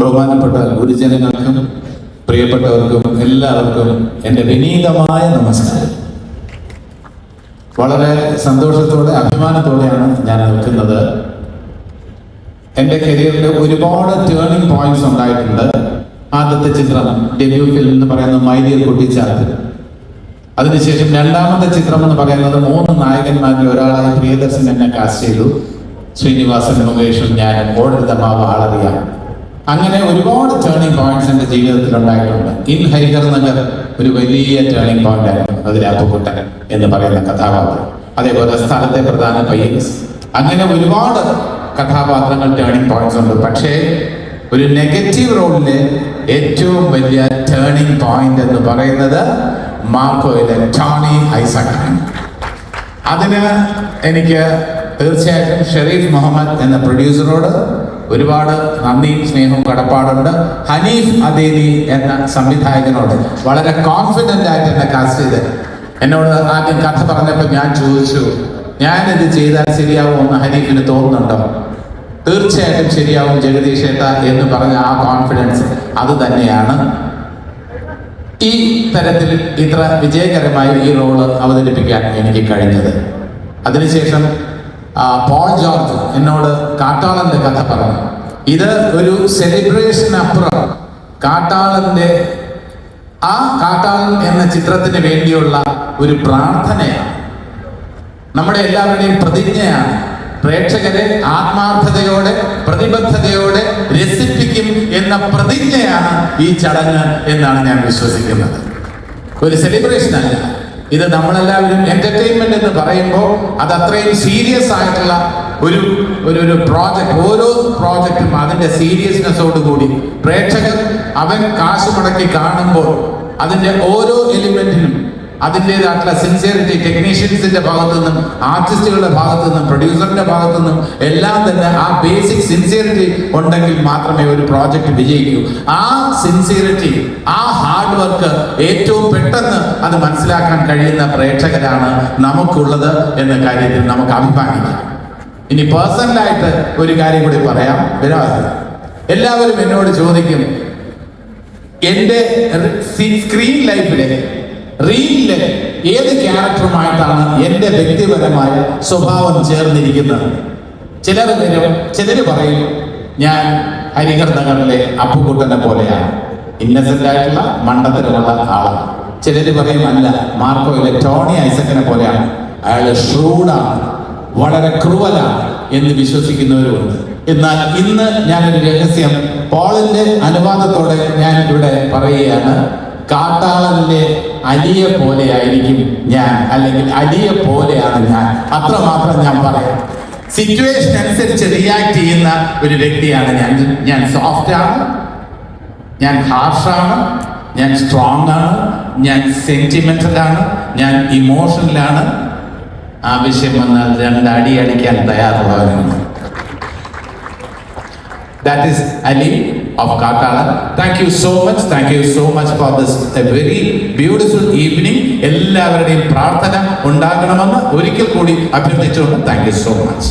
ബഹുമാനപ്പെട്ട ഗുരുജനങ്ങൾക്കും പ്രിയപ്പെട്ടവർക്കും എല്ലാവർക്കും എന്റെ വിനീതമായ നമസ്കാരം. വളരെ സന്തോഷത്തോടെ അഭിമാനത്തോടെയാണ് ഞാൻ നിൽക്കുന്നത്. എന്റെ കരിയറിൽ ഒരുപാട് ടേണിംഗ് പോയിന്റ്സ് ഉണ്ടായിട്ടുണ്ട്. ആദ്യത്തെ ചിത്രം ഡെബ്യൂ ഫിലിം എന്ന് പറയുന്നത് മൈദിയർ കുട്ടിച്ചാത്ത് അതിനുശേഷം രണ്ടാമത്തെ ചിത്രം എന്ന് പറയുന്നത് മൂന്ന് നായകന്മാരിൽ ഒരാളായി പ്രിയദർശൻ എന്നെ കാസ്റ്റ് ചെയ്തു. ശ്രീനിവാസൻ മുകേഷും ഞാനും ഓടരുതമാവ് ആളറിയാം. അങ്ങനെ ഒരുപാട് ടേണിംഗ് പോയിന്റ്സ് എന്റെ ജീവിതത്തിൽ ഉണ്ടായിട്ടുണ്ട്. ഇൻ ഹൈദർ നഗർ ഒരു വലിയ ടേണിംഗ് പോയിന്റ് ആയിരുന്നു. അതിൽ അപ്പുക്കുട്ടൻ എന്ന് പറയുന്ന കഥാപാത്രം. അതേപോലെ സ്ഥലത്തെ പ്രധാന പയ്യൻസ്. അങ്ങനെ ഒരുപാട് കഥാപാത്രങ്ങൾ ടേണിംഗ് പോയിന്റ്സ് ഉണ്ട്. പക്ഷേ ഒരു നെഗറ്റീവ് റോളിലെ ഏറ്റവും വലിയ ടേണിംഗ് പോയിന്റ് എന്ന് പറയുന്നത് മാർക്കോയിലെ ടോണി ഐസക്. അതിന് എനിക്ക് തീർച്ചയായിട്ടും ഷെരീഫ് മുഹമ്മദ് എന്ന പ്രൊഡ്യൂസറോട് ഒരുപാട് നന്ദിയും സ്നേഹവും കടപ്പാടുണ്ട്. ഹനീഫ് അദേലി എന്ന സംവിധായകനോട് വളരെ കോൺഫിഡന്റ് ആയിട്ട് എന്നെ കാസ്റ്റ് ചെയ്ത്. എന്നോട് ആദ്യം കഥ പറഞ്ഞപ്പോൾ ഞാൻ ചോദിച്ചു ഞാൻ ഇത് ചെയ്താൽ ശരിയാവുമെന്ന് ഹനീഫിന് തോന്നുന്നുണ്ടോ? തീർച്ചയായിട്ടും ശരിയാവും ജഗദീഷ് ഏട്ട എന്ന് പറഞ്ഞ ആ കോൺഫിഡൻസ് അത് തന്നെയാണ്. ഈ തരത്തിൽ ഇത്ര വിജയകരമായി ഈ റോൾ അവതരിപ്പിക്കാൻ എനിക്ക് കഴിഞ്ഞത്. അതിനുശേഷം പോൾ ജോർജ് എന്നോട് കാട്ടാളന്റെ കഥ പറഞ്ഞു. ഇത് ഒരു സെലിബ്രേഷൻ അപ്പുറം കാട്ടാളന്റെ ആ കാട്ടാളൻ എന്ന ചിത്രത്തിന് വേണ്ടിയുള്ള ഒരു പ്രാർത്ഥനയാണ്. നമ്മുടെ എല്ലാവരുടെയും പ്രതിജ്ഞയാണ്. പ്രേക്ഷകരെ ആത്മാർത്ഥതയോടെ പ്രതിബദ്ധതയോടെ രസിപ്പിക്കും എന്ന പ്രതിജ്ഞയാണ് ഈ ചടങ്ങ് എന്നാണ് ഞാൻ വിശ്വസിക്കുന്നത്. ഒരു സെലിബ്രേഷൻ അല്ല. ഇത് നമ്മളെല്ലാവരും എന്റർടൈൻമെന്റ് എന്ന് പറയുമ്പോൾ അത് അത്രയും സീരിയസ് ആയിട്ടുള്ള ഒരു ഒരു ഒരു പ്രോജക്റ്റ് ഓരോ പ്രോജക്റ്റും അതിന്റെ സീരിയസ്നെസ്സോട് കൂടി. പ്രേക്ഷകർ അവൻ കാശ് മുടക്കി കാണുമ്പോൾ അതിന്റെ ഓരോ എലിമെന്റിനും അതിന്റെതായിട്ടുള്ള സിൻസിയറിറ്റി ടെക്നീഷ്യൻസിന്റെ ഭാഗത്തു നിന്നും ആർട്ടിസ്റ്റുകളുടെ ഭാഗത്തു നിന്നും പ്രൊഡ്യൂസറിന്റെ ഭാഗത്തു നിന്നും എല്ലാം തന്നെ ആ ബേസിക് സിൻസിയറിറ്റി ഉണ്ടെങ്കിൽ മാത്രമേ ഒരു പ്രോജക്റ്റ് വിജയിക്കൂ. ആ സിൻസിയറിറ്റി ആ ഹാർഡ് വർക്ക് ഏറ്റവും പെട്ടെന്ന് അത് മനസ്സിലാക്കാൻ കഴിയുന്ന പ്രേക്ഷകരാണ് നമുക്കുള്ളത് എന്ന കാര്യത്തിൽ നമുക്ക് അഭിമാനിക്കാം. ഇനി പേഴ്സണലായിട്ട് ഒരു കാര്യം കൂടി പറയാം. വിരാജ് എല്ലാവരും എന്നോട് ചോദിക്കും എന്റെ സ്ക്രീൻ ലൈഫിലെ റീലിലെ ഏത് ക്യാരക്ടറുമായിട്ടാണ് എന്റെ വ്യക്തിപരമായ സ്വഭാവം ചേർന്നിരിക്കുന്നത്? ചിലർ തരും ചിലർ പറയും ഞാൻ ഹരിഹർ നഗറിലെ അപ്പുകുട്ടനെ പോലെയാണ്. ഇന്നസെന്റ് ആയിട്ടുള്ള മണ്ടത്തരമുള്ള ആളാണ്. ചിലർ പറയും അല്ല മാർക്കോയിലെ ടോണി ഐസക്കിനെ പോലെയാണ്. അയാൾ ഷ്രൂഡാണ് വളരെ ക്രൂവലാണ് എന്ന് വിശ്വസിക്കുന്നവരുമുണ്ട്. എന്നാൽ ഇന്ന് ഞാനൊരു രഹസ്യം പോളിന്റെ അനുവാദത്തോടെ ഞാൻ ഇവിടെ പറയുകയാണ്. കാട്ടാളന്റെ അലിയെ പോലെയായിരിക്കും ഞാൻ അല്ലെങ്കിൽ അലിയെ പോലെയാണ് ഞാൻ. അത്രമാത്രം ഞാൻ പറയാം. സിറ്റുവേഷൻ അനുസരിച്ച് റിയാക്ട് ചെയ്യുന്ന ഒരു വ്യക്തിയാണ് ഞാൻ. ഞാൻ സോഫ്റ്റ് ആണ്. ഞാൻ ഹാർഷാണ് ഞാൻ സ്ട്രോങ് ആണ്. ഞാൻ സെന്റിമെന്റൽ ആണ്. ഞാൻ ഇമോഷണലാണ് ആവശ്യം വന്നാൽ രണ്ട് അടി അടിക്കാൻ തയ്യാറുള്ളവരാണ്. That is Ali. Of Katala. Thank you so much. Thank you so much for this a very beautiful evening. എല്ലാവരുടെയും പ്രാർത്ഥന ഉണ്ടാകണമെന്ന് ഒരിക്കൽ കൂടി അഭ്യർത്ഥിച്ചുകൊണ്ട് താങ്ക് യു സോ മച്ച്